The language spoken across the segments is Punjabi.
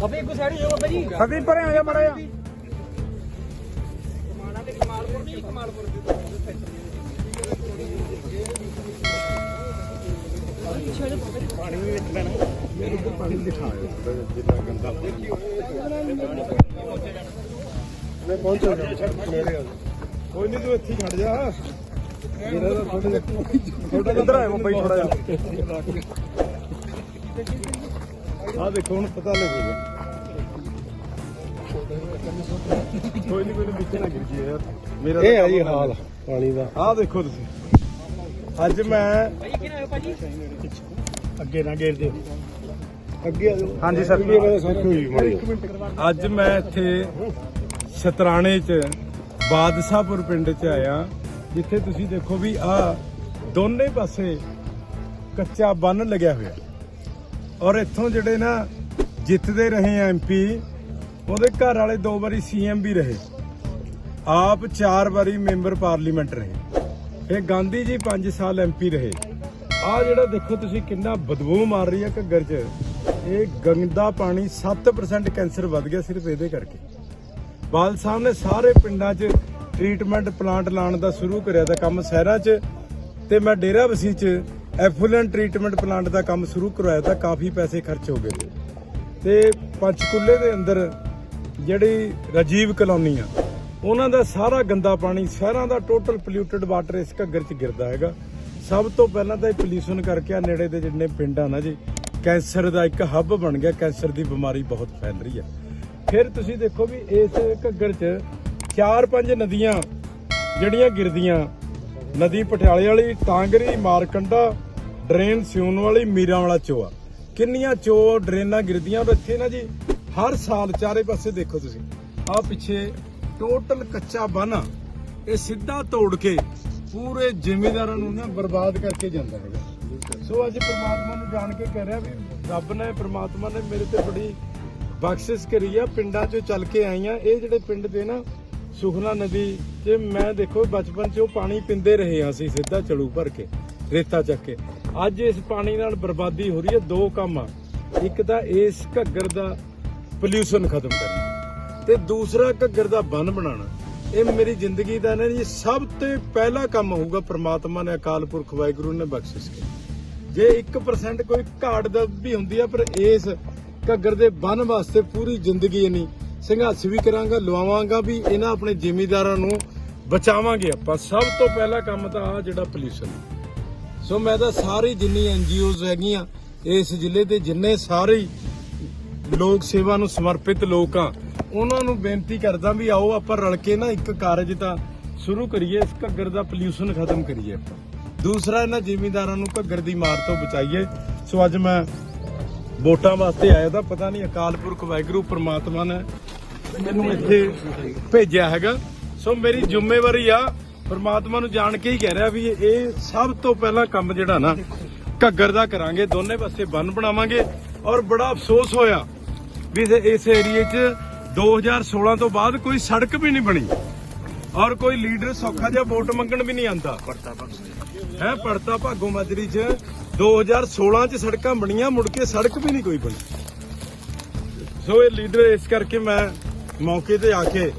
ਬਾਬੇ ਇੱਕ ਸਾਈਡ ਹੀ ਹੋ ਬਾਬਾ ਜੀ। ਫਤੀ ਪਰੇ ਆ ਜਾ ਮੜਾ ਜਾ ਕਮਾਣਾ ਤੇ ਕਮਾਲਪੁਰ ਦੀ ਕਮਾਲਪੁਰ ਦੀ ਪਾਣੀ ਵੀ ਵਿੱਚ ਪੈਣਾ। ਮੇਰੇ ਕੋਲ ਪਾਣੀ ਦਿਖਾ ਜਿੰਨਾ ਗੰਦਾ ਮੈਂ ਪਹੁੰਚਾ ਮੇਰੇ ਕੋਈ ਨਹੀਂ ਤੂੰ ਇੱਥੇ ਖੜ ਜਾ। ਮੇਰਾ ਤਾਂ ਥੋੜਾ ਥੋੜਾ ਅੰਦਰ ਆਇਆ ਮੁੰਬਈ ਥੋੜਾ ਜਿਹਾ। ਆ ਦੇਖੋ ਹੁਣ ਪਤਾ ਲੱਗੇਗਾ। ਕੋਈ ਨਹੀਂ ਕੋਈ ਨੀ, ਵਿੱਚ ਨਾ ਗਿਰ ਜੀ ਯਾਰ। ਮੇਰਾ ਇਹ ਆ ਜੀ ਹਾਲ ਪਾਣੀ ਦਾ। ਆਹ ਦੇਖੋ ਤੁਸੀਂ। ਅੱਜ ਮੈਂ ਭਾਈ ਕਿਹਨਾਂ ਆਇਓ ਭਾਜੀ ਅੱਗੇ ਨਾ ਗੇਰ ਦਿਓ ਅੱਗੇ ਆ ਜਾਓ। ਹਾਂਜੀ ਸਰ। ਅੱਜ ਮੈਂ ਇੱਥੇ ਸ਼ਤਰਾਣੇ ਚ ਬਾਦਸ਼ਾਹਪੁਰ ਪਿੰਡ ਚ ਆਇਆ ਜਿੱਥੇ ਤੁਸੀਂ ਦੇਖੋ ਵੀ ਆ ਦੋਨੇ ਪਾਸੇ ਕੱਚਾ ਬੰਨ ਲੱਗਿਆ ਹੋਇਆ। ਔਰ ਇੱਥੋਂ ਜਿਹੜੇ ਨਾ ਜਿੱਤਦੇ ਰਹੇ ਐਮਪੀ ਉਹਦੇ ਘਰ ਵਾਲੇ ਦੋ ਵਾਰੀ ਸੀਐਮ ਵੀ ਰਹੇ। ਆਪ ਚਾਰ ਵਾਰੀ ਮੈਂਬਰ ਪਾਰਲੀਮੈਂਟ ਰਹੇ। ਇਹ ਗਾਂਧੀ ਜੀ 5 ਸਾਲ ਐਮਪੀ ਰਹੇ। ਆ ਜਿਹੜਾ ਦੇਖੋ ਤੁਸੀਂ ਕਿੰਨਾ ਬਦਬੂ ਮਾਰ ਰਹੀ ਹੈ ਘੱਗਰ 'ਚ। ਇਹ ਗੰਦਾ ਪਾਣੀ 7% ਕੈਂਸਰ ਵੱਧ ਗਿਆ ਸਿਰਫ ਇਹਦੇ ਕਰਕੇ। ਬਾਲ ਸਾਹਿਬ ਨੇ ਸਾਰੇ ਪਿੰਡਾਂ 'ਚ ਟ੍ਰੀਟਮੈਂਟ ਪਲਾਂਟ ਲਾਉਣ ਦਾ ਸ਼ੁਰੂ ਕਰਿਆ ਤਾਂ ਕੰਮ, ਸ਼ਹਿਰਾਂ 'ਚ। ਤੇ ਮੈਂ ਡੇਰਾ ਬਸੀ 'ਚ ਐਫਲੂਐਂਟ ਟ੍ਰੀਟਮੈਂਟ ਪਲਾਂਟ ਦਾ ਕੰਮ ਸ਼ੁਰੂ ਕਰਵਾਇਆ ਤਾਂ ਕਾਫੀ ਪੈਸੇ ਖਰਚ ਹੋ ਗਏ ਤੇ। ਤੇ ਪੰਚਕੂਲੇ ਦੇ ਅੰਦਰ ਜਿਹੜੀ ਰਾਜੀਵ ਕਲੋਨੀ ਆ, ਉਹਨਾਂ ਦਾ ਸਾਰਾ ਗੰਦਾ ਪਾਣੀ, ਸ਼ਹਿਰਾਂ ਦਾ ਟੋਟਲ ਪੋਲਿਊਟਡ ਵਾਟਰ ਇਸ ਘੱਗਰ 'ਚ ਗਿਰਦਾ ਹੈਗਾ ਸਭ ਤੋਂ ਪਹਿਲਾਂ ਤਾਂ ਇਹ ਪੋਲਿਊਸ਼ਨ ਕਰਕੇ ਆ, ਨੇੜੇ ਦੇ ਜਿੰਨੇ ਪਿੰਡ ਆ ਨਾ ਜੀ, ਕੈਂਸਰ ਦਾ ਇੱਕ ਹੱਬ ਬਣ ਗਿਆ, ਕੈਂਸਰ ਦੀ ਬਿਮਾਰੀ ਬਹੁਤ ਫੈਲ ਰਹੀ ਆ ਫਿਰ ਤੁਸੀਂ ਦੇਖੋ ਵੀ ਇਸ ਘੱਗਰ 'ਚ ਚਾਰ ਪੰਜ ਨਦੀਆਂ ਜਿਹੜੀਆਂ ਗਿਰਦੀਆਂ, ਨਦੀ ਪਟਿਆਲੇ ਵਾਲੀ, ਟਾਂਗਰੀ, ਮਾਰਕੰਡਾ ਡਰੇਨ ਸਿਉਣ ਵਾਲੀ ਮੀਰਾਂ ਵਾਲਾ ਚੋਆ। ਕਿੰਨੀਆਂ ਚੋ ਡਰੇਨਾਂ ਗਿਰਦੀਆਂ ਔਰ ਇੱਥੇ ਨਾ ਜੀ? ਹਰ ਸਾਲ ਚਾਰੇ ਪਾਸੇ ਦੇਖੋ ਤੁਸੀਂ। ਆਹ ਪਿੱਛੇ ਟੋਟਲ ਕੱਚਾ ਬਾਨਾ। ਇਹ ਸਿੱਧਾ ਤੋੜ ਕੇ ਪੂਰੇ ਜ਼ਿਮੀਂਦਾਰਾਂ ਨੂੰ ਨਾ ਬਰਬਾਦ ਕਰਕੇ ਜਾਂਦਾ ਹੈਗਾ। ਸੋ ਅੱਜ ਪ੍ਰਮਾਤਮਾ ਨੂੰ ਜਾਣ ਕੇ ਕਹਿ ਰਿਹਾ ਵੀ ਰੱਬ ਨੇ, ਪ੍ਰਮਾਤਮਾ ਨੇ ਮੇਰੇ ਤੇ ਬੜੀ ਬਖਸ਼ਿਸ਼ ਕਰੀ ਆ। ਪਿੰਡਾਂ 'ਚੋਂ ਚੱਲ ਕੇ ਆਈਆਂ। ਇਹ ਜਿਹੜੇ ਪਿੰਡ ਦੇ ਨਾ ਸੁਖਨਾ ਨਦੀ ਤੇ ਮੈਂ ਦੇਖੋ ਬਚਪਨ 'ਚ ਉਹ ਪਾਣੀ ਪਿੰਦੇ ਰਹੇ ਹਾਂ ਅਸੀਂ, ਸਿੱਧਾ ਚਲੂ ਭਰ ਕੇ, ਰੇਤਾ ਚੱਕ ਕੇ। ਅੱਜ ਇਸ ਪਾਣੀ ਨਾਲ ਬਰਬਾਦੀ ਹੋ ਰਹੀ ਹੈ, ਦੋ ਕੰਮ ਆ। ਇੱਕ ਤਾਂ ਇਸ ਘੱਗਰ ਦਾ ਪੋਲਿਊਸ਼ਨ ਖਤਮ ਕਰਨਾ ਤੇ ਦੂਸਰਾ ਘੱਗਰ ਦਾ ਬੰਨ ਬਣਾਉਣਾ। ਇਹ ਮੇਰੀ ਜ਼ਿੰਦਗੀ ਦਾ ਨਾ ਜੀ ਸਭ ਤੋਂ ਪਹਿਲਾ ਕੰਮ ਹੋਊਗਾ, ਪ੍ਰਮਾਤਮਾ ਨੇ ਅਕਾਲ ਪੁਰਖ ਵਾਹਿਗੁਰੂ ਨੇ ਬਖਸ਼ਿਸ਼ ਕੀਤੀ। ਜੇ 1% ਕੋਈ ਘਾਟ ਦਾ ਵੀ ਹੁੰਦੀ ਆ, ਪਰ ਇਸ ਘੱਗਰ ਦੇ ਬੰਨ ਵਾਸਤੇ ਪੂਰੀ ਜ਼ਿੰਦਗੀ ਇਨੀ ਸੰਘਰਸ਼ ਵੀ ਕਰਾਂਗਾ, ਲਵਾਵਾਂਗਾ ਵੀ, ਇਹਨਾਂ ਆਪਣੇ ਜ਼ਿਮੀਦਾਰਾਂ ਨੂੰ ਬਚਾਵਾਂਗੇ ਆਪਾਂ। ਸਭ ਤੋਂ ਪਹਿਲਾ ਕੰਮ ਤਾਂ ਆ ਜਿਹੜਾ ਪੋਲਿਊਸ਼ਨ ਸੋ ਮੈਂ ਤਾਂ ਸਾਰੀ ਜਿੰਨੀ ਐਨਜੀਓਜ਼ ਹੈਗੀਆਂ, ਇਸ ਜ਼ਿਲ੍ਹੇ ਦੇ ਜਿੰਨੇ ਸਾਰੇ ਲੋਕ ਸੇਵਾ ਨੂੰ ਸਮਰਪਿਤ ਲੋਕ ਆ, ਉਹਨਾਂ ਨੂੰ ਬੇਨਤੀ ਕਰਦਾ ਵੀ ਆਓ ਆਪਾਂ ਰਲ ਕੇ ਨਾ ਇੱਕ ਕਾਰਜ ਤਾਂ ਸ਼ੁਰੂ ਕਰੀਏ, ਇਸ ਘੱਗਰ ਦਾ ਪੋਲਿਊਸ਼ਨ ਖਤਮ ਕਰੀਏ ਆਪਾਂ। ਦੂਸਰਾ, ਇਹਨਾਂ ਜ਼ਿਮੀਂਦਾਰਾਂ ਨੂੰ ਘੱਗਰ ਦੀ ਮਾਰ ਤੋਂ ਬਚਾਈਏ। ਸੋ ਅੱਜ ਮੈਂ ਵੋਟਾਂ ਵਾਸਤੇ ਆਇਆ ਤਾਂ ਪਤਾ ਨਹੀਂ ਅਕਾਲ ਪੁਰਖ ਵਾਹਿਗੁਰੂ ਪ੍ਰਮਾਤਮਾ ਨੇ ਮੈਨੂੰ ਇੱਥੇ ਭੇਜਿਆ ਹੈਗਾ। ਸੋ ਮੇਰੀ ਜ਼ਿੰਮੇਵਾਰੀ ਆ ਪ੍ਰਮਾਤਮਾ ਨੂੰ ਜਾਣ ਕੇ ਹੀ ਕਹਿ ਰਿਹਾ ਵੀ ਇਹ ਸਭ ਤੋਂ ਪਹਿਲਾ ਕੰਮ ਜਿਹੜਾ ਨਾ ਘੱਗਰ ਦਾ ਕਰਾਂਗੇ ਦੋਨੇ ਪਾਸੇ ਬੰਨ ਬਣਾਵਾਂਗੇ ਔਰ ਬੜਾ ਅਫਸੋਸ ਹੋਇਆ ਵੀ ਇਸ- ਏਰੀਏ 'ਚ 2016 ਤੋਂ ਬਾਅਦ ਕੋਈ ਸੜਕ ਵੀ ਨਹੀਂ ਬਣੀ ਔਰ ਕੋਈ ਲੀਡਰ ਸੌਖਾ ਜਿਹਾ ਵੋਟ ਮੰਗਣ ਵੀ ਨਹੀਂ ਆਂਦਾ। ਹੈ ਪੜਤਾ ਭਾਗੋ ਮਾਜਰੀ 'ਚ 2016 'ਚ ਸੜਕਾਂ ਬਣੀਆਂ ਮੁੜ ਕੇ ਸੜਕ ਵੀ ਨਹੀਂ ਕੋਈ ਬਣੀ। ਸੋ ਇਹ ਲੀਡਰ ਇਸ ਕਰਕੇ ਮੈਂ ਮੌਕੇ ਤੇ ਆ ਕੇ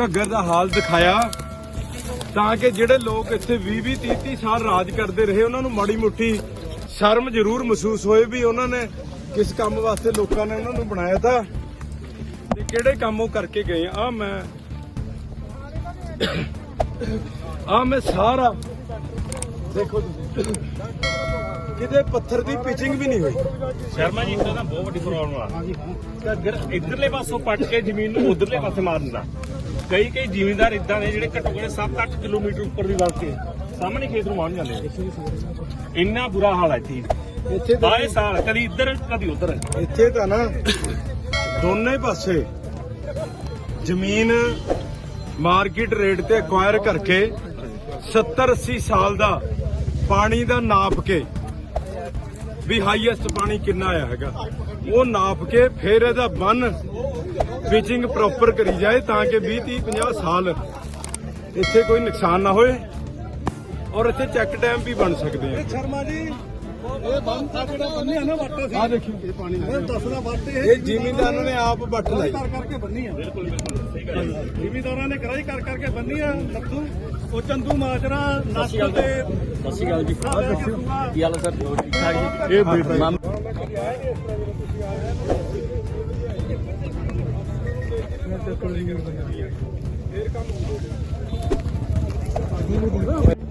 ਘੱਗਰ ਦਾ ਹਾਲ ਦਿਖਾਇਆ ਤਾਂ ਕਿ ਜਿਹੜੇ ਲੋਕ ਇੱਥੇ 20 20 30 30 ਸਾਲ ਰਾਜ ਕਰਦੇ ਰਹੇ, ਉਹਨਾਂ ਨੂੰ ਮਾੜੀ ਮੁੱਠੀ ਸ਼ਰਮ ਜ਼ਰੂਰ ਮਹਿਸੂਸ ਹੋਏ ਵੀ ਉਹਨਾਂ ਨੇ ਕਿਸ ਕੰਮ ਵਾਸਤੇ ਲੋਕਾਂ ਨੇ ਉਹਨਾਂ ਨੂੰ ਬਣਾਇਆ ਤਾਂ ਤੇ ਕਿਹੜੇ ਕੰਮ ਉਹ ਕਰਕੇ ਗਏ। ਆ ਮੈਂ ਆ ਮੈਂ ਸਾਰਾ ਦੇਖੋ ਤੁਸੀਂ ਕਿਤੇ ਪੱਥਰ ਦੀ ਪਿਚਿੰਗ ਵੀ ਨਹੀਂ ਹੋਈ। ਸ਼ਰਮਾ ਜੀ ਇੱਕ ਬਹੁਤ ਵੱਡੀ ਪ੍ਰੋਬਲਮ ਆ। ਘੱਗਰ ਇਧਰਲੇ ਪਾਸੋਂ ਪੱਟ ਕੇ ਜ਼ਮੀਨ ਨੂੰ ਉਧਰਲੇ ਪਾਸੇ ਮਾਰ ਦਿੰਦਾ। ਕਈ ਕਈ ਜ਼ਿਮੀਂਦਾਰ ਇਦਾਂ ਨੇ ਜਿਹੜੇ ਘੱਟੋ ਘੱਟ 7-8 ਕਿਲੋਮੀਟਰ ਉੱਪਰ ਦੀ ਵੱਲ ਕੇ ਸਾਹਮਣੇ ਖੇਤ ਨੂੰ ਮਾਰਨ ਜਾਂਦੇ ਆ। ਇੰਨਾ ਬੁਰਾ ਹਾਲ ਹੈ ਇੱਥੇ। ਇੱਥੇ ਤਾਂ ਆਏ ਸਾਲ ਕਦੀ ਇੱਧਰ ਕਦੀ ਉੱਧਰ। ਇੱਥੇ ਤਾਂ ਨਾ ਦੋਨੇ ਪਾਸੇ ਜ਼ਮੀਨ ਮਾਰਕੀਟ ਰੇਟ ਤੇ ਐਕਵਾਇਰ ਕਰਕੇ 70 80 ਸਾਲ ਦਾ ਪਾਣੀ ਦਾ ਨਾਪ ਕੇ ਵੀ ਹਾਈਐਸਟ ਪਾਣੀ ਕਿੰਨਾ ਆਇਆ ਹੈਗਾ। ਉਹ ਨਾਪ ਕੇ ਫਿਰ ਇਹਦਾ ਬੰਨ ਪਿਚਿੰਗ ਪ੍ਰੋਪਰ ਕਰੀ ਜਾਏ ਤਾਂ ਕਿ 20 30 50 ਸਾਲ ਇੱਥੇ ਕੋਈ ਨੁਕਸਾਨ ਨਾ ਹੋਏ ਔਰ ਇੱਥੇ ਚੈੱਕ ਡੈਮ ਵੀ ਬਣ ਸਕਦੇ ਆ। ਸ਼ਰਮਾ ਜੀ ਇਹ ਬੰਦ ਜਿਹੜਾ ਬੰਨੀ ਆ ਨਾ ਵੱਟ ਸੀ ਆ ਦੇਖਿਓ। ਇਹ ਪਾਣੀ ਦੱਸਦਾ ਵੱਟ ਇਹ ਇਹ ਜ਼ਿਮੀਂਦਾਰਾਂ ਨੇ ਆਪ ਵੱਟ ਲਾਈ। ਕਰ ਕਰਕੇ ਬੰਨੀ ਆ। ਬਿਲਕੁਲ ਬਿਲਕੁਲ ਸਹੀ ਗੱਲ ਜ਼ਿਮੀਦਾਰਾਂ ਨੇ ਕਰਾਈ ਕਰ ਕਰਕੇ ਬੰਨੀ ਆ ਲੱਦੂ ਉਹ ਚੰਦੂ ਮਾਜਰਾ ਨਸਲ ਤੇ ਸਤਿ ਸ਼੍ਰੀ ਅਕਾਲ ਜੀ। ਕੀ ਕੀ ਹਾਲ ਹੈ ਸਰ? ਠੀਕ ਠਾਕ ਜੀ? ਇਹ ਬੇਟਾ ਫੇਰ ਕੰਮ ਹੋ ਗਿਆ